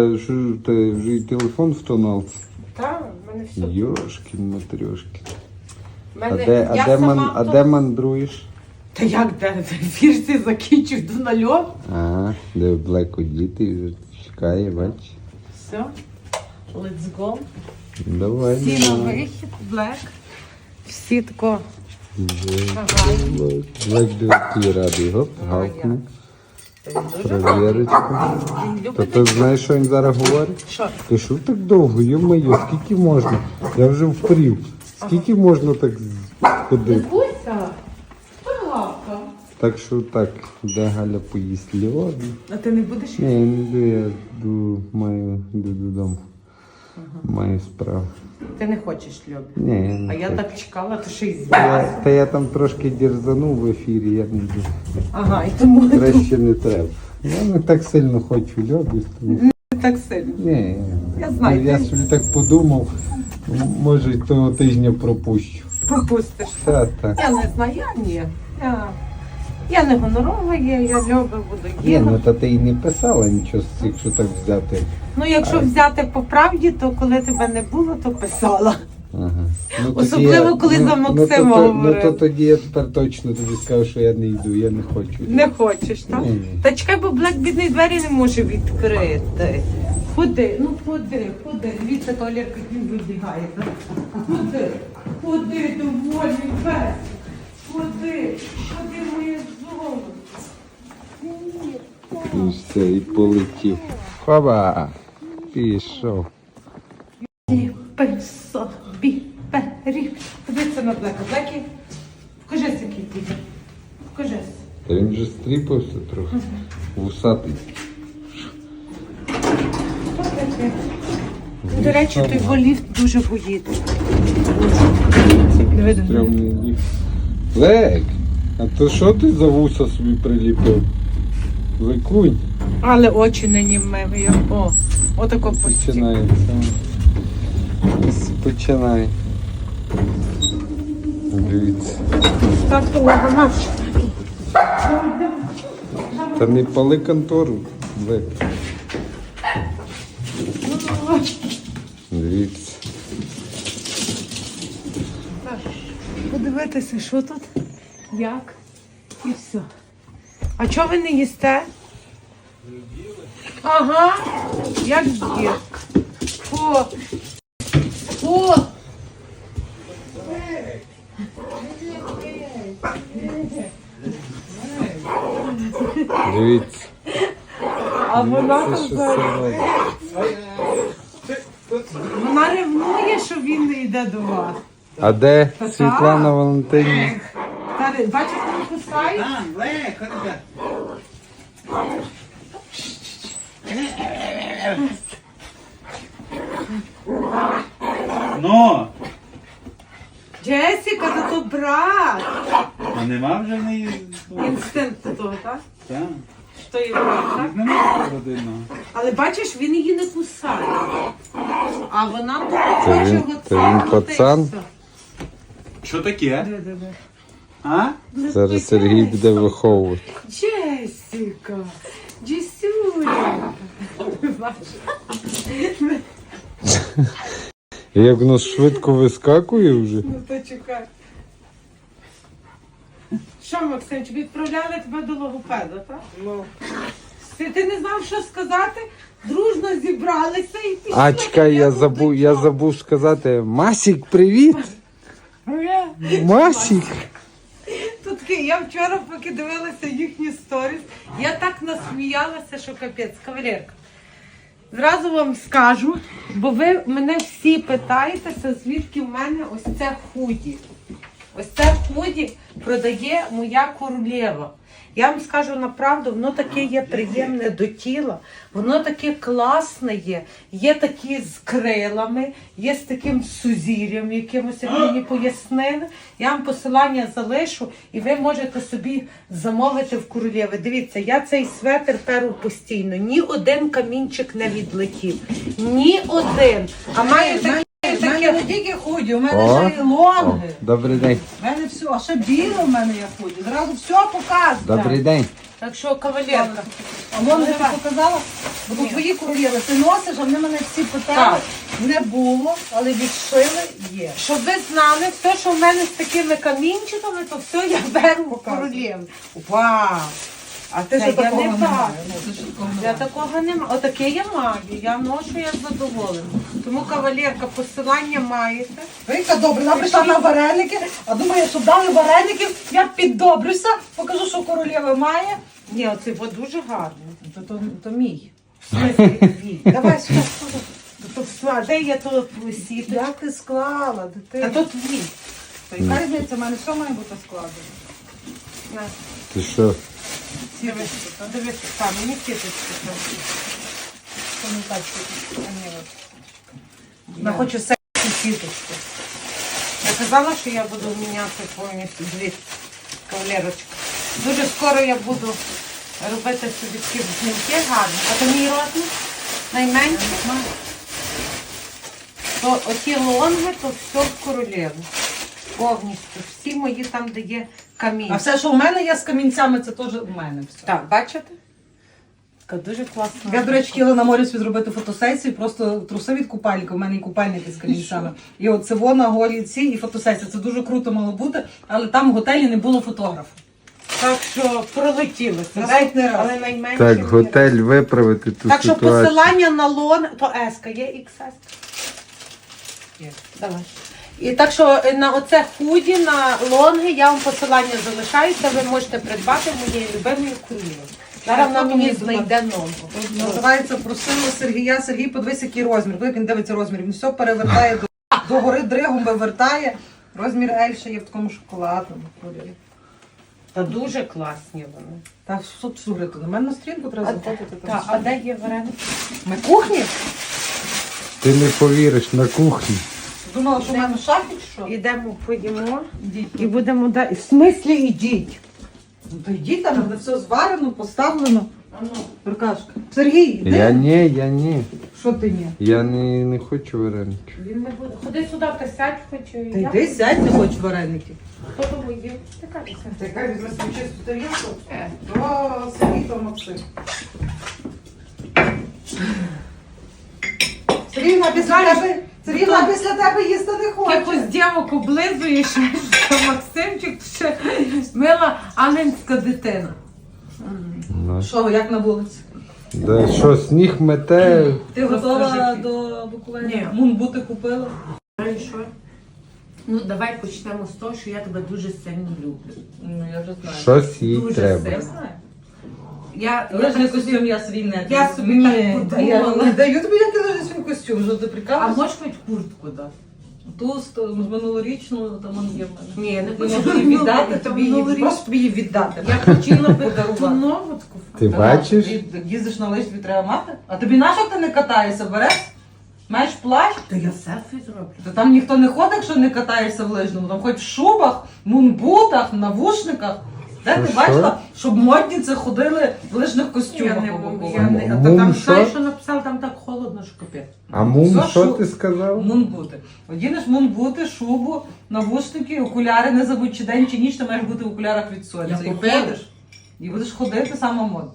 Що ж ти вже й телефон в тоналці? Так, в мене все. Йошки матрьошки. В А мене, де, а я де, сама ман, а то- де мандруєш? Та як де? Фірсі закінчив до нальот. Ага, де Блеко діти вже чекає, бач. Все. Let's go. Давай. Всі на давай. вихід, блек. Всі тако. Блек дивки радий. Гоп, гавкне. Він Та любить. ти знаєш, що він зараз говорить? Що? Ти що так довго? Йо-моє, скільки можна? Я вже впрів. Скільки можна так з- ходити? Куся? Палавка. Так що так, де Галя поїсть льоду. А ти не будеш? Ні, я не йду, я йду, маю йду додому. Маю справу. Ти не хочеш любі. Ні, я не А я хочу. так чекала, то ще й Та я, та я там трошки дірзанув в ефірі, я не йду. Ага, і тому Краще не треба. Я не так сильно хочу льоду. тому- не так сильно. Ні, Я знаю, я ти- собі так подумав, може того тижня пропущу. Пропустиш. Та, та. Я не знаю, я ні. Я, я не гонорова є, я люблю, буду Ні, ну та ти і не писала нічого, якщо так взяти. Ну, якщо взяти по правді, то коли тебе не було, то писала. Ага. Ну, тоді Особливо, коли за ну, Максима ну, то, то, ну то тоді я тепер точно тобі скажу, що я не йду, я не хочу. Не хочеш, так? Ні, ні. Та чекай, бо Блек бідний двері не може відкрити. Ходи, ну ходи, ходи. Дивіться, Толірка, як він вибігає. Ходи, ходи, доволі пес. Ходи, ходи, моє золото. І все, і полетів. Хоба! Пішов. Собі пиріг. Подивіться на Блека. Блекі, покажись, який ти. Покажись. Та він вже стріпався трохи. Вусатий. До речі, той ліфт дуже боїться. Диви, диви. Ліфт. Лек! А то що ти за вуса собі приліпив? Викунь. Але очі не німив. О, отако постійно. Починається. Починай. Дивіться. Так, то вона. Та не пали контору. Лек. Дивіться. Подивитися, що тут, як і все. А чого ви не їсте? Ага, як є. О, о, Дивіться. а вона там зараз- вона ревнує, що він не йде до вас. А де Та Світлана. Валентинівна? Та, Бачите, не кусає? А, Ле, ходи. Ну, Джесіка, то то брат. а нема вже в неї. Інстинкт того, так? Так. Що є брат, так? Нема родинного. Але бачиш, він її не кусає. А вона тут Це хоче він- це він пацан? Що таке? А? Зараз Сергій буде виховувати. Джесіка, Джесюля. Як воно швидко вискакує вже. Ну то чекай. Що, Максимчик, відправляли тебе до логопеда, так? Ну. Ти, ти не знав, що сказати? Дружно зібралися і пішли. А чекай, я забув, я забув сказати. Масік, привіт! Масік! Тут я вчора, поки дивилася їхні сторіс, я так насміялася, що капець, кавалерка. Зразу вам скажу, бо ви мене всі питаєтеся, звідки в мене ось це худі. Ось це худі продає моя королева. Я вам скажу направду, воно таке є приємне до тіла, воно таке класне є. Є такі з крилами, є з таким сузір'ям, якимось як мені пояснили. Я вам посилання залишу, і ви можете собі замовити в королєви. Дивіться, я цей светр перу постійно. Ні один камінчик не відлетів. Ні один. А маю У мене не тільки худі, у мене О. ще й лонги. Добрий день. У мене все, а ще біле в мене є худі. Зразу все показує. Добрий день. Так що, кавалерка. А я тобі показала, бо тут твої королєви ти носиш, а вони мене всі питали. Не було, але відшили є. Щоб ви знали, все, що в мене з такими камінчиками, то все я беру в Показуй. королєву. Вау! А ти ж я такого не бачу. Ну, такого Я такого не маю. Отаке я маю. Я ношу, я задоволена. Тому, кавалерка, посилання маєте. Вика, добре, вона прийшла на вареники, а думає, що дали вареників, я піддобрюся, покажу, що королєва має. Ні, оце бо дуже гарно. То, то, то мій. В смислі твій. Давай сюди. То де я тут висіти? Як ти склала, Та дитина? то твій. То яка різниця, в мене все має бути складено. Ти що? Дивись, дивись, там, мені киточки. там. А, от. Вона хоче сексі сіточку. Я казала, що я буду міняти повністю дві кавалерочки. Дуже скоро я буду робити собі такі знімки гарні. А то мій розмір найменший. То оті лонги, то все в королеву. Повністю. Всі мої там, де є камінь. А все, що в мене є з камінцями, це теж у мене все. Так, бачите? Така дуже класна. Я, до речі, хотіла на морі собі зробити фотосесію, просто труси від купальника, у мене і купальники з камінцями. І от це вона голі ці і фотосесія. Це дуже круто мало бути, але там в готелі не було фотографа. Так що пролетілося. Наступний раз. Але найменше. Так, готель виправити ту Так що ситуацію. посилання на лон, то еска, є XS. Є. Давай. І так що е, на оце худі, на лонги я вам посилання залишаю, це ви можете придбати моєї любимої королеви. Зараз вона мені мені знайде ногу. Називається просила Сергія. Сергій, подивись, який розмір. Коли він дивиться розмір, він все перевертає до, до гори дригом вивертає. Розмір Ель ще є в такому шоколадному кольорі. Та дуже класні вони. Так, що слухайте, на мене на стрінку треба А, заходити. та, а де є вареники? На кухні? Ти не повіриш на кухні. Думала, що в мене шафі чи що? Ідемо, поїмо Ідіть. і будемо далі. В смислі ідіть? Ну то йдіть там, де все зварено, поставлено. Аркашка. Сергій, йди. Я ні, я ні. Що ти ні? Я не, не хочу вареників. Він не буде. Ходи сюди, присядь, хочу. Та йди, сядь, не хочеш вареники. Хто того їв? Така присядь. Та яка візьме собі чисту тарілку? Е. То Сергій, то Максим. Сергій, після тебе, Вона після тебе їсти не хоче. Якось дівок облизуєш, що Максимчик ще мила Анинська дитина. Ну. Що, як на вулиці? Да, що, сніг мете, Ти готова до? Ні. Мунбути купила? Що? Ну, давай почнемо з того, що я тебе дуже сильно люблю. Ну, я вже знаю. щось їй Дуже треба. Я знаю. Я, Я не костюм, я свій не. Я собі Ні, так я подумала. не даю тобі як я свій костюм, що ти А прикалуєшся? можеш хоч куртку дати? Ту з з минулорічну, там он є в мене. Ні, я не хочу її віддати, Там тобі її, просто тобі її віддати. Я хотіла Подарувати. нову таку. Ти Та бачиш? тобі Їздиш на лижі, тобі треба мати? А тобі на що ти не катаєшся? Береш? Маєш плащ? Та я селфі зроблю. Та там ніхто не ходить, якщо не катаєшся в лижному. Там хоч в шубах, мунбутах, навушниках. Де Що, ти що? бачила, щоб модниці ходили в лижних костюмах? Я не Буковині? я не. А Мум то там що? знаєш, що написали, там так холодно, що капець. А мум, Все, що ти сказав? Мунбути. Одінеш мунбути, шубу, навушники, окуляри, не забудь, чи день чи ніч ти маєш бути в окулярах від сонця. Я І купила. ходиш. І будеш ходити сама модна.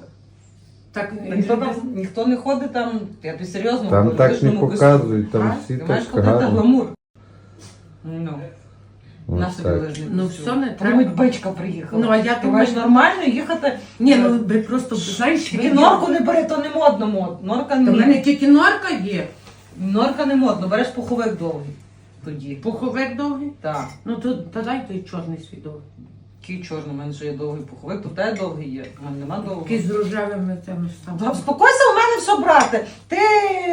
Так, Ніхто, там, ніхто не ходить там, я тобі серйозно Там говорю, так не показують, там А? всі Ти маєш так ходити гарно. гламур. Ну, Ось тобі так. лижний Ну, все, не треба. треба. бичка приїхала. Ну, а я Ти думаю- маєш нормально їхати. Ні, ну ви просто знаєш, які- норку не бери, то не модно мод. Норка Та в мене не, тільки норка є. норка не модно, береш пуховик довгий. Тоді. Пуховик довгий. Так. Ну то та дай той чорний свідок. Який чорний, у мене ще є довгий пуховик, то в тебе довгий є. У мене нема довгого. Який з рожевими тими Та став. Спокойся, у мене все, брате. Ти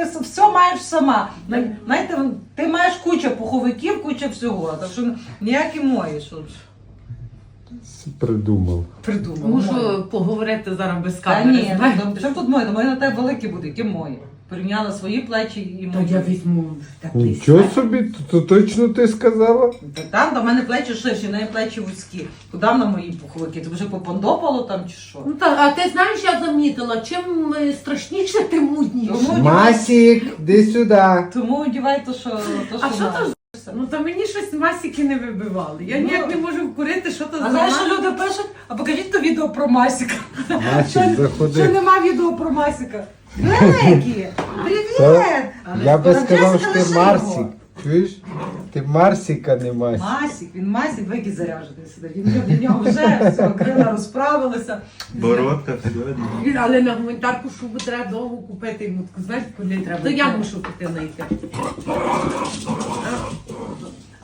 с- все маєш сама. Най- Знаєте, ти маєш куча пуховиків, куча всього. Так що ніякі мої, що Придумав. придумав. Мушу поговорити зараз без Та камери. ні, знаєш. ну, що тут мої? Мої на тебе великі будуть, які мої. Порівняла свої плечі і То мої. я візьму такий Нічого свет. собі, то, то точно ти сказала? Та Там до мене плечі ширші, в неї плечі вузькі. Куди на мої пуховики? Ти вже попондопало там чи що? Ну так, а ти знаєш, я замітила, чим е, страшніше, тим мудніше. Тому Масік, іди сюди. тому одівай то, що, то, А що що маєш. то. Ну то мені щось масіки не вибивали. Я Ну. ніяк не можу вкурити, що то А за знаєш, що люди пишуть? А покажіть то відео про Масіка. Масік, Що заходи. нема відео про Масіка? Великі! Привіт! Я би сказав, що ти лише Марсік. Чуєш? Ти Марсіка, не Масік. Масік, він Масік, вики заряджений сидить. Він від нього вже все, крила розправилися. Бородка, все. Він- Але на гуманітарку шубу треба довго купити йому знаєш, куди треба. То я мушу піти знайти.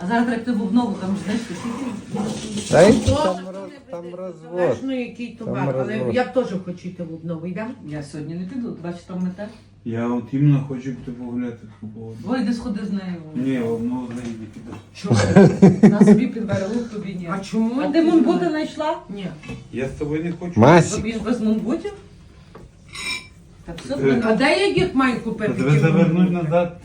А зараз треба йти в Бубнову, там ж знаєш, скільки. Та й там, роз- там буде розвод. Залежно який товар, але розвод. я теж хочу йти в обнову. Йдемо? Я сьогодні не піду, бачиш, там мете. Я от іменно хочу піти погуляти по поводу. Вийди, сходи з нею. Ні, ну взагалі не піду. Чого? На собі підбере тобі ні. А чому? А ти мунбути знайшла? Ні. Я з тобою не хочу. Масік. Тобі ж без мунбутів? Так все, Е. ти А де я їх маю купити? Тебе ті завернуть назад.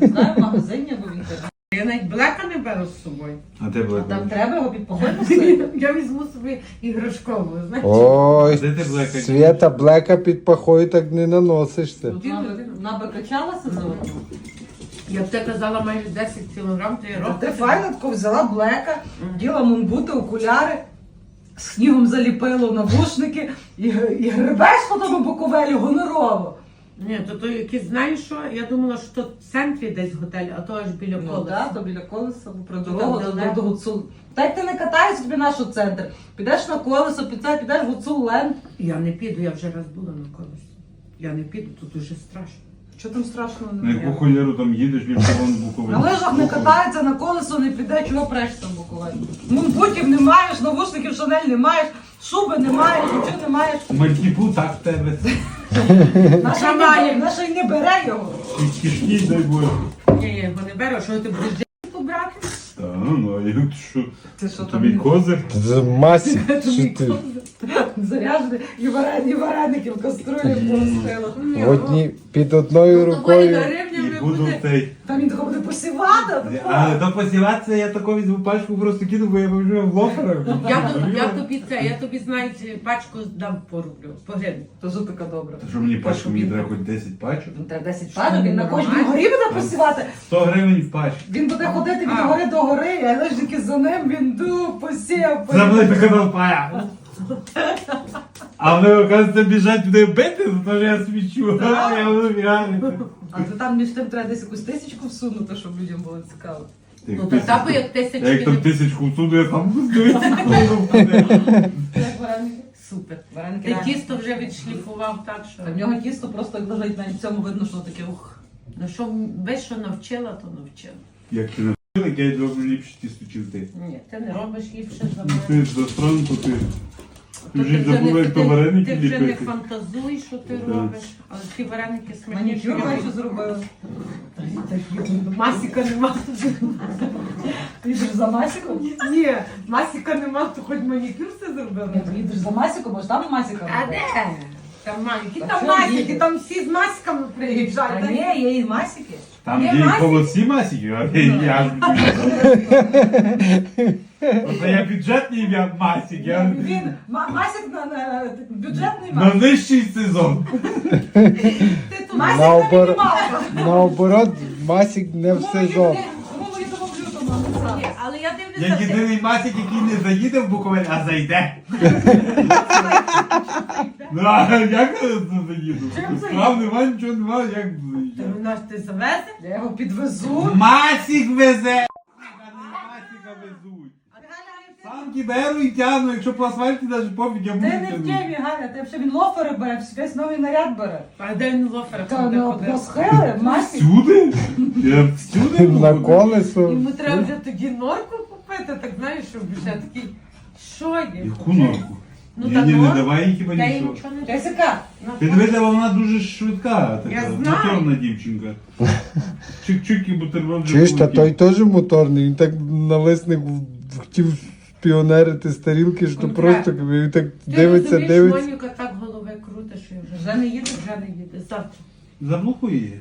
не знаю, в магазині або в інтернеті. Я навіть блека не беру з собою. А де А блека? там треба його під поход носити? Я візьму собі іграшкову, знаєш? Ой, Де ти блека? Свята блека під пахою так не наносишся. Вона би- качалася за. Я б тебе казала майже 10 кілограм, то я А роблю. ти файно тако взяла блека, діла мунбути, окуляри, снігом заліпило навушники і, і гребеш по тому буковелі гонорово. Ні, то, то якісь знаєш що? Я думала, що то в центрі десь готель, а то аж біля Ну колеса. так, то біля колеса, бо про Ну, дорогу до, далеко. до Гуцул. Та як ти не катаєшся тобі наш центр. Підеш на колесо, піде- підеш в Гуцул Ленд. Я не піду, я вже раз була на колесі. Я не піду, тут дуже страшно. Що там страшного На немає? яку холєру там їдеш, він вон буковий. На лижах не катається, на колесо не піде, чого преш там буковель? Мунбутів не маєш, навушників шанель не маєш, шуби не маєш, нічого не маєш. Мальтіпу так в тебе. Наша Має. наша й не бере його. І кишки, дай Боже. Ні, я його не беру, що ти будеш джинси побрати? Та, ну, а як що? Ти що Тобі там козир? Це масі. що ти? заряджений і варен- і вареників в каструлі пустила. Одні, під одною рукою. Буду цей. Там він такого буде посівати. Але до посіватися я тако візьму пачку просто кину, бо я вже в лоферах. Я, тобі- я тобі це, я тобі знаєш, пачку дам по рублю. То така добра. Та що мені пачку, мені треба хоч 10 пачок. Ну, Треба 10 пачок, він на кожній горі буде посівати. 100 гривень в пачку. Він буде ходити від А. гори до гори, а лежники за ним, він ду, посів, Це мене така. А вони, оказується, біжать туди бити, за те, що я свічу. А, Я буду бігати. А то там між тим треба десь якусь тисячку всунути, щоб людям було цікаво. Ну то та би як тисячі. Я як там не- тисячку всуду, я там. Як вареники? Супер. Вареники Ти реально. тісто вже відшліфував так, що. Та В нього тісто просто як лежить, навіть в цьому видно, що таке ух. Ну що ви що навчила, то навчила. Як ти навчила, як я роблю ліпше тісто, чим ти. Ні, ти не робиш ліпше за Ну, мене. Ти за странку, ти. Ти вже забула, не- як то вареники Ти вже не ліпити. фантазуй, що ти робиш, але ті вареники смачні. Манікюр бачу зробила. Масіка нема. Ти йдеш за масіком? Ні, масіка нема, то хоч манікюр все зробила. Ти їдеш за масіком, бо ж там масіка. А де? Там ма- які Та там що масіки, їде? там всі з масиками Та приїжджають. ні, є і масіки. Там Є є і масики? холодці масики, а я Просто я бюджетний ім'я масик, я Він ма- масік на, на бюджетний на масік. нижчий сезон. Ти тут Масік Наоборот. на. Наоборот, Масік не в сезон. Тому в лютому але я Я ти- єдиний масик, який не заїде в Буковель, а зайде. Ну, а як я заїду? Чим Справ нема, нічого нема, як Ти заїде? мене ж ти завезе? Я його підвезу. Масик везе! Масика везуть. Санки беру і тягну, якщо по асфальті навіть пофіг, я Ти буду не в тягнути. темі, Галя, ти взагалі він лофери бере, весь новий наряд бере. А де він лофера Та буде ну, ходити? по схили, масік. Всюди? Я всюди На колесо. Йому треба вже тоді норку купити, так знаєш, щоб вже такий. Що є? Яку норку? Ну, Ні, та ні, не норку. давай їй хіба Я нічого. не Ти дивися, вона дуже швидка, така Я знаю. моторна дівчинка. Чик-чик і бутерброд вже Чуєш, та полетів. той теж моторний, він так нависник в- хотів шпіонерити з тарілки, що Конкретно. просто так Ти дивиться, розумієш, дивиться. Моніка так голови круте, що вже вже не їде. вже не їде. Завтра. Заблокуй її.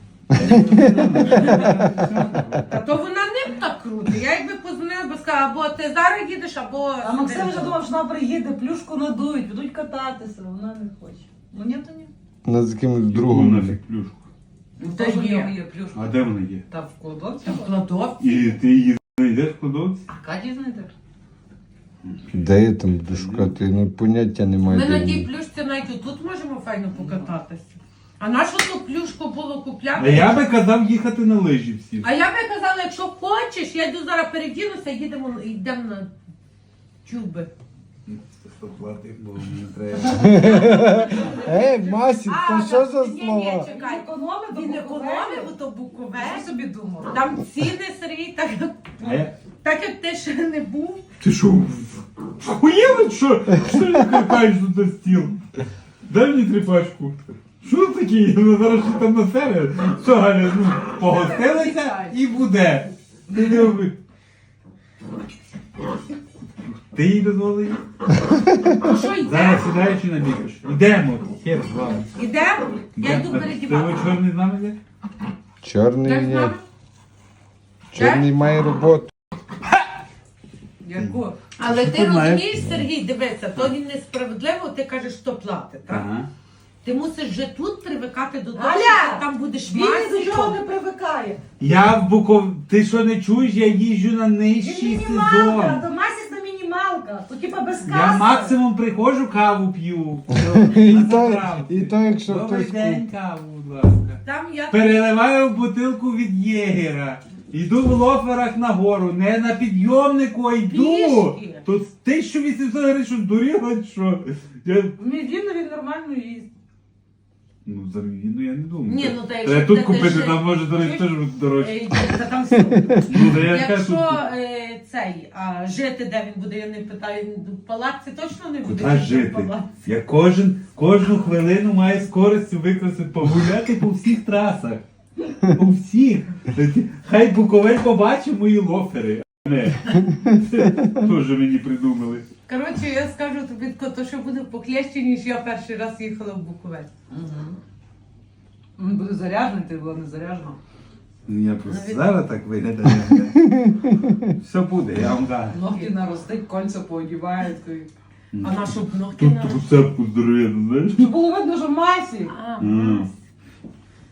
Та то вона ним так круто. Я якби позвонила, би сказала, або ти зараз їдеш, або. А Максим вже думав, що вона приїде, плюшку надують, підуть кататися, вона не хоче. Ну ні, то ні. Над з якимось другом. нафіг плюшку. Та Теж в є. нього є плюшка. А де вона є? Та в кладовці. В кладовці. І ти її знайдеш в кладовці? А Каті знайдеш? Де я там буду шукати? Ну поняття немає. Ми де на тій плюшці навіть тут можемо файно покататися. А нашу ту плюшку було А купляти? я би казав їхати на лижі всі. А я би казала, якщо хочеш, я йду зараз передінуся, їдемо, йдемо на бо мені треба. Ей, Масік, А, то що за ні, ні, слова? чекай. Економи Він економив, то букове. Що собі думав? Там ціни, Сергій, так, А я... так як ти ще не був. Ти що, вхуєла, що? Що ти картаєш тут на стіл? Дай мені тріпачку. Що таке? Ну зараз ще там на себе. Що, Галя, ну, погостилися і буде. Ти не роби. Ти їй дозволив? Ну що? Зараз сідаєш і набігаєш. Йдемо, хер з вами. Йдемо? Я йду Ти передівати. чорний з нами йде? Чорний ні. Чорний має роботу. Яку? Але ти розумієш, Сергій, дивися, то він несправедливо, ти кажеш, що платить, так? Ага. Ти мусиш вже тут привикати до того, Галя! що ти там будеш Він ні до чого не привикає. Я в Буков... Ти що не чуєш? Я їжджу на Він нижчий мінімалка, сезон. то масісна мінімалка. То типа без каси. Я максимум приходжу, каву п'ю. І то, і то, якщо Добрий хтось день, каву, будь ласка. Там я Переливаю в бутилку від єгера. Йду в лоферах нагору, не на підйомнику, а йду. Пішки. Тут 1800 гривень, що здуріла, що? Я... Мівіну він нормально їсть. Ну, за війну я не думаю. Ні, ну, та якщо Треба тут ти купити, ще- там може, до речі, теж буде дорожче. Ей, та там все. Ну, та я кажу, Якщо е, цей, а жити де він буде, я не питаю, в палаці точно не буде Куди в жити? палаці. Я кожен, кожну хвилину маю з користю використати погуляти по всіх трасах. По всіх. Хай Буковель побачить мої лофери. Теж мені придумали. Коротше, я скажу тобі, то що буде поклеще, ніж я перший раз їхала в Буковель. Він буде заряджений, ти була не заряджена. Ну, Я просто Навіть- зараз так виглядаю. Все буде, я вам кажу. Ноги наростить, кольця поодіває. то А на щоб ногти Тут на... цепку здоров'яну, знаєш? Щоб було видно, що в масі. А, М.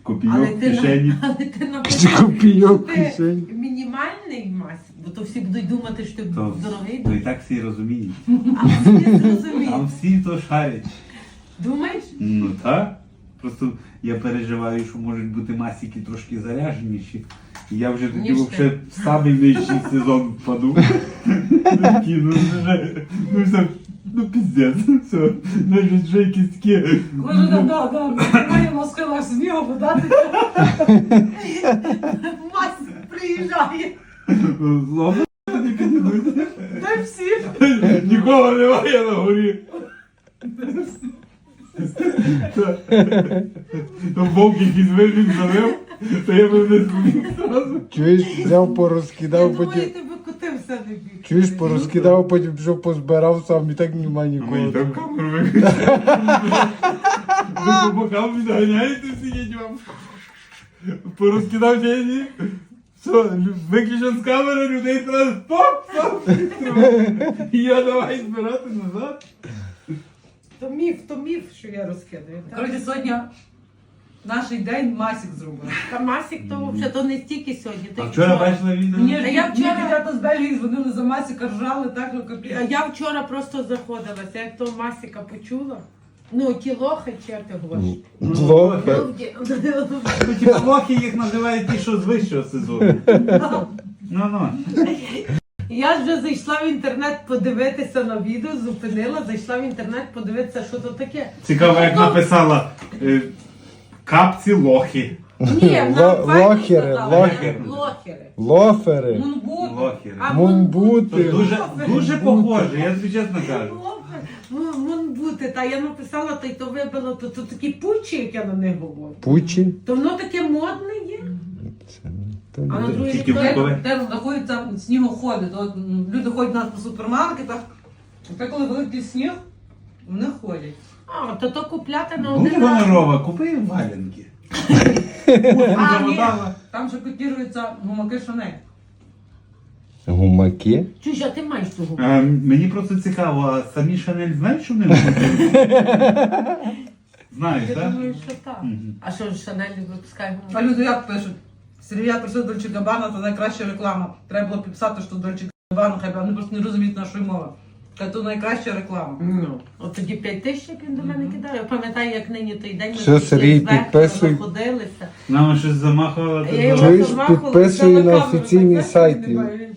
Копійок в кишені. але ти написав, копійок що ти кишень. мінімальний мась, бо то всі будуть думати, що ти То, дорогий. то і так всі розуміють. А всі зрозуміють. Там всі то шарять. Думаєш? Ну так. Просто я переживаю, що можуть бути масіки трошки заряженіші. І я вже тоді Ніж ти. вже в самий нижчий сезон впаду. Такі, ну вже, ну все, ну піздець, все. Навіть вже якісь такі. Може, да, да, да. Ми маємо схилах снігу подати. Мась приїжджає. Злоба не підійдуть. Та всі. Нікого немає на горі. Там вовк якийсь вибіг завив, То я би не зміг зразу. Чуєш, взяв, порозкидав, потім. тебе котився не біг. Чуєш, порозкидав, потім пішов позбирав сам і так нема Мені нікого. там камеру виключили. Ви по бокам відганяєте сидіть вам. Порозкидав деньги. Все, лю- виключив з камери, людей стоп, стоп. І я давай збирати назад. То міф, то міф, що я розкидаю. так? Коротше, сьогодні наш день масік зробив. Та Масік то взагалі то не стільки сьогодні. то А й вчора бачила відео? Ні, Та я я вчора- дівчата з Бельгії дзвонили за масіка, ржали так, що капець. А я вчора просто заходилася, як то Масіка почула. Ну, ті лохи, чи як ти говориш? Лохи. Ну, ті лохи їх називають ті, що з вищого сезону. Ну, ну. Я ж вже зайшла в інтернет подивитися на відео, зупинила, зайшла в інтернет подивитися, що то таке. Цікаво, як написала е, капці лохи. Ні, Ло- вона лохери, лохери. Лохери. Лофери. Мунбут. Лохери. А Мунбути. Дуже, дуже похоже, я тобі чесно кажу. Ну, мон та я написала, та й то вибило, то, то такі пучі, як я на них говорю. Пучі. То воно таке модне є. Це, то А на другий Тільки в. Де знаходяться снігоходи. То, м, люди ходять у нас по супермаркетах. Так коли великий сніг, вони ходять. А, то то купляти на Буде один раз. гонорова, купи валенки. А, ні, там ще котіруються гумаки Шанель. Гумаки. Чуєш, а ти маєш того? Е, мені просто цікаво, а самі Шанель знають, що вони роблять? Знаєш, Я так? думаю, що так. А що ж Шанель випускає? А люди як пишуть? Сергія просив Дольче Габана, то найкраща реклама. Треба було підписати, що Дольче Габана, хай би вони просто не розуміють нашої мови. Та то найкраща реклама. Ну, от тоді 5 тисяч як він до мене кидає. Я пам'ятаю, як нині той день ми Все, Сергій, з Бехтером, підписуй. находилися. Нам щось замахувала. Я його Чуєш, замахувала, підписуй взяла на камеру, офіційні так, сайти. немає.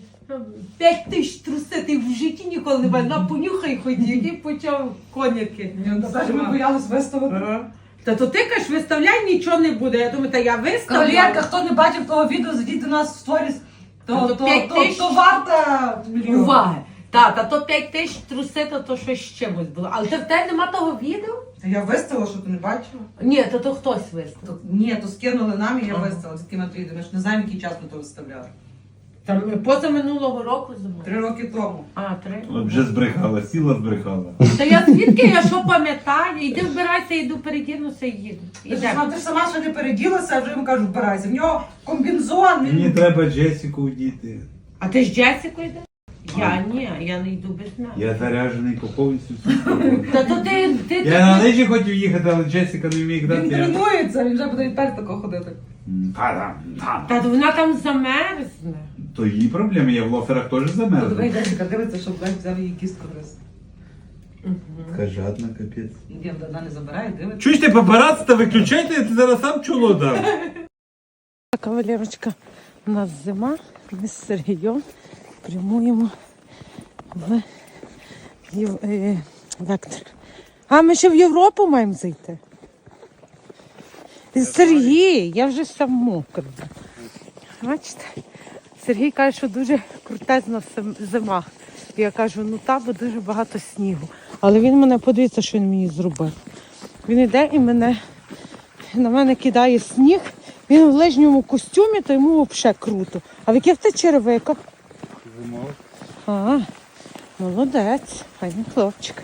П'ять тисяч трусити в житті ніколи не бачила. На понюхай ходів і почав коняки. Та ми боялись виставити. Та то ти кажеш, виставляй, нічого не буде. Я думаю, та я Кавалерка, виставляю. хто не бачив того відео, зайдіть до нас в сторіс. То, Ну, то, то п'ять то, тисяч. то варта. Уваги. Та, та то 5 тисяч трусити, то щось з чимось було. Але ти в тебе нема того відео? Та Я виставила, що ти не бачила. Ні, то то хтось виставив. То, ні, то скинули нам і я Ага. виставила з таким відео. Ми ж не знаємо, який час ми то виставляли. Там поза минулого року зимою. Три роки тому. А, три. От вже збрехала, сіла збрехала. Та я звідки я що пам'ятаю? Йди вбирайся, йду передінуся і їду. Ти ж, Ідемо. сама- ти ж сама ще не переділася, а вже йому кажу, вбирайся. В нього комбінзон. він- Мені треба Джесіку вдіти. А ти з Джесікою йдеш? Я ні, я не йду без неї. Я заряджений по повністю. Та то ти, ти, Я на лижі хотів їхати, але Джесіка не вміє Він тренується, він вже буде відтепер тако ходити. Та. Та вона там замерзне. То її проблеми, я в лоферах теж То давай. Джесіка дивиться, щоб взяв її кістку гриз. Така жадна, капець. Ні, вона не забирає, дивиться. Чуєш ти папараці, та виключайте, я ти зараз сам чоло дам. Кавалерочка, у нас зима, ми з Сергієм прямуємо в Єв... е, вектор. А ми ще в Європу маємо зайти. Сергій, я вже сам мокра. Бачите? Сергій каже, що дуже крутезна зима. Я кажу, ну та, бо дуже багато снігу. Але він мене подивіться, що він мені зробив. Він йде і мене на мене кидає сніг. Він в лижньому костюмі, то йому взагалі круто. А в яких ти черевиках? А, молодець, файний хлопчик.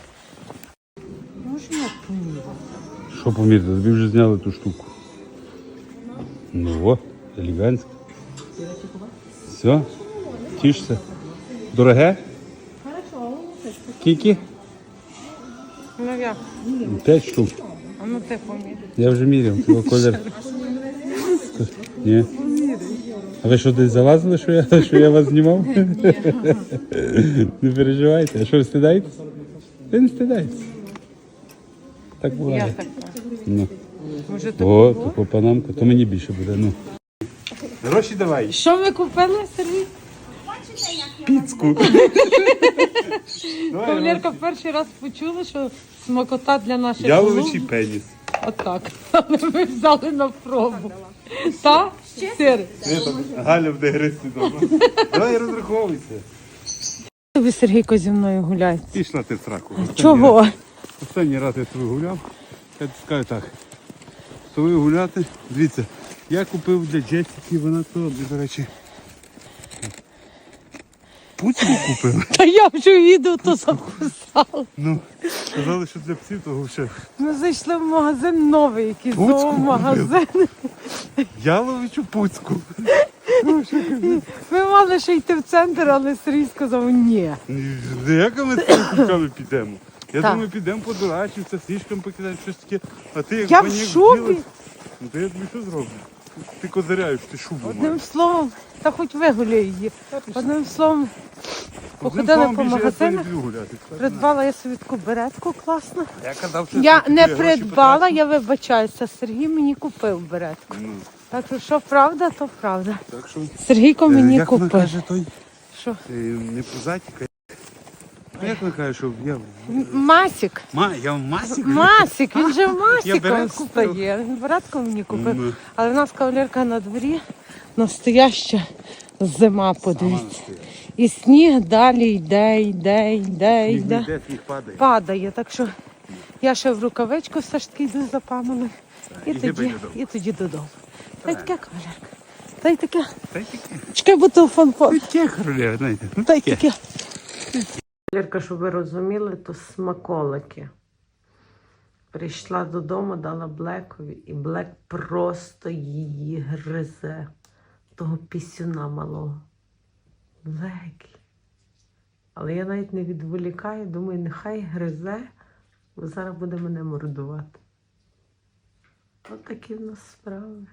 Можна я поміряю? Що поміряти? Тобі вже зняли ту штуку. Ну о, елегантсько. Все, тішся. Дороге? Скільки? Ну як? П'ять штук. А ну ти поміряй. Я вже міряв, твого колір. Ні. А ви що десь залазили, що я, що я вас знімав? Не переживайте. А що ви стидаєтесь? Ви не стидаєтесь. Так Я буває. так. Ну. Може ти О, то по панамку, то мені більше буде. Ну. Гроші давай. Що ви купили, Сергій? Піцку. Кавалерка перший раз почула, що смакота для наших Яловичий пеніс. Отак. Але ми взяли на пробу. Та? Сир. Галя буде гристи вдома. Давай розраховуйся. Ви, Сергійко, зі мною гуляєте. Пішла ти в сраку. Чого? Останній раз я тобі гуляв. Я тобі скажу так. З тобою гуляти. Дивіться, я купив для Джесіки, вона то, до речі. Пуцьку купив. Та я вже відео то записала. Ну, сказали, що для псів того ще. Ми зайшли в магазин новий, якийсь Пуцьку зоомагазин. Яловичу пуцьку. Ми мали ще йти в центр, але Сергій сказав ні. Як ми з цими кульками підемо? Я Так. думаю, підемо подурачимося, сішкам покидаємо щось таке. А ти як Я в вділась. Ну то я тобі що зроблю? Ти козиряєш, ти шубу Одним маєш. словом, та хоч вигуляй її. Одним словом, Одним походили по більше магазинах, не люблю гуляти. придбала я собі таку беретку класну. Я казав, що Я не гроші придбала, я вибачаюся. Сергій мені купив беретку. Ну, Так що, що правда, то правда. так що, Сергійко е, мені як вона купив. каже, той Що? е, не позатіка. А як вона каже, що я... М- Масік. Ма, я в масі? Масік, він же масіком беретку стає. Він беретку мені купив. Ну. Але в нас кавалерка на дворі настояща зима, подивіться. І сніг далі йде, йде, йде, Сніг йде. сніг падає. Падає. Так що я ще в рукавичку все ж таки йду за пам'ятою. І, тоді, додому. і тоді додому. Та й таке кавалерка. Та й таке. Та й таке. Чекай, бо телефон по. Таке, королева, знаєте. Ну, Та й таке. Лірка, щоб ви розуміли, то смаколики. Прийшла додому, дала Блекові, і Блек просто її гризе. Того пісюна малого. Блекі. Але я навіть не відволікаю, думаю, нехай гризе, бо зараз буде мене мордувати. От такі в нас справи.